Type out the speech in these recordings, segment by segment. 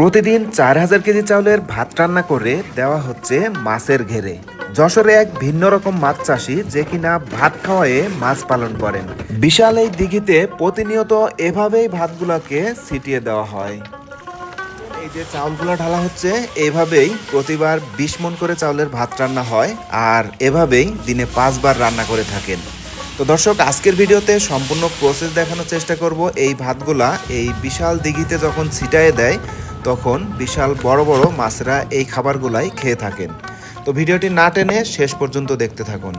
প্রতিদিন চার হাজার কেজি চাউলের ভাত রান্না করে দেওয়া হচ্ছে মাছের ঘেরে। যশোরে এক ভিন্ন রকম মাছ চাষি যে কিনা ভাত খাওয়ায়ে মাছ পালন করেন। বিশাল এই দিঘিতে প্রতিনিয়ত এভাবেই ভাতগুলোকে ছিটিয়ে দেওয়া হয়। এই যে চাউলগুলো ঢালা হচ্ছে, এভাবেই প্রতিবার বিশ মন করে চাউলের ভাত রান্না হয় আর এভাবেই দিনে পাঁচবার রান্না করে থাকেন। তো দর্শক, আজকের ভিডিওতে সম্পূর্ণ প্রসেস দেখানোর চেষ্টা করব। এই ভাতগুলা এই বিশাল দিঘিতে যখন ছিটায়ে দেয় তখন বিশাল বড় বড় মাছরা এই খাবারগুলাই খেয়ে থাকেন। তো ভিডিওটি না টেনে শেষ পর্যন্ত দেখতে থাকুন।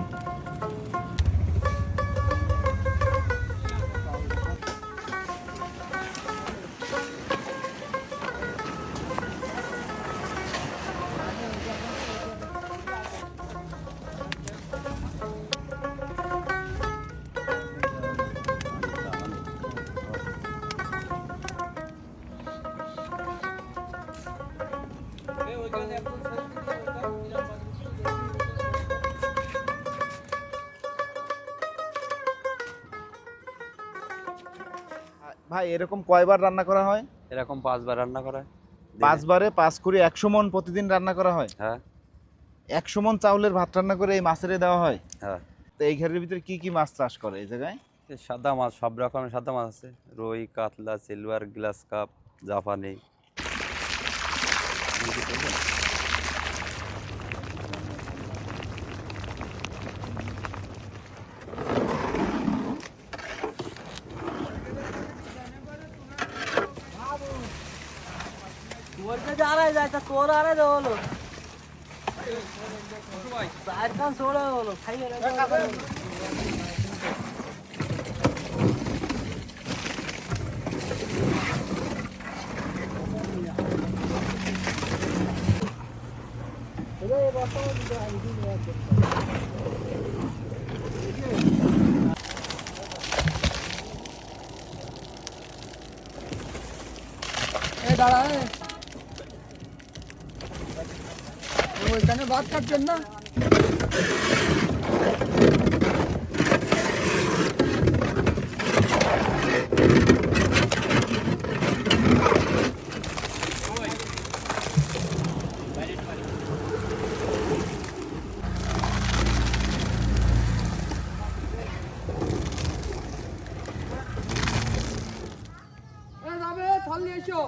ভাই এরকম কয়বার রান্না করা হয়? এরকম পাঁচবার রান্না করা হয়। পাঁচবারে পাঁচ করে একশো মন প্রতিদিন রান্না করা হয়? হ্যাঁ। একশো মন চাউলের ভাত রান্না করে এই মাছের দেওয়া হয়? হ্যাঁ। তো এই ঘরের ভিতরে কি কি মাছ চাষ করে এই জায়গায়? সাদা মাছ সব রকমের সাদা মাছ আছে। রুই কাতলা সিলভার গ্লাস কাপ জাপানি। वरचं जा नाही जायचा कोर आला जवळ सारखा सोडा जवळ खाई दादा ওইখানে ভাত খাচ্ছেন না? থাল এসো।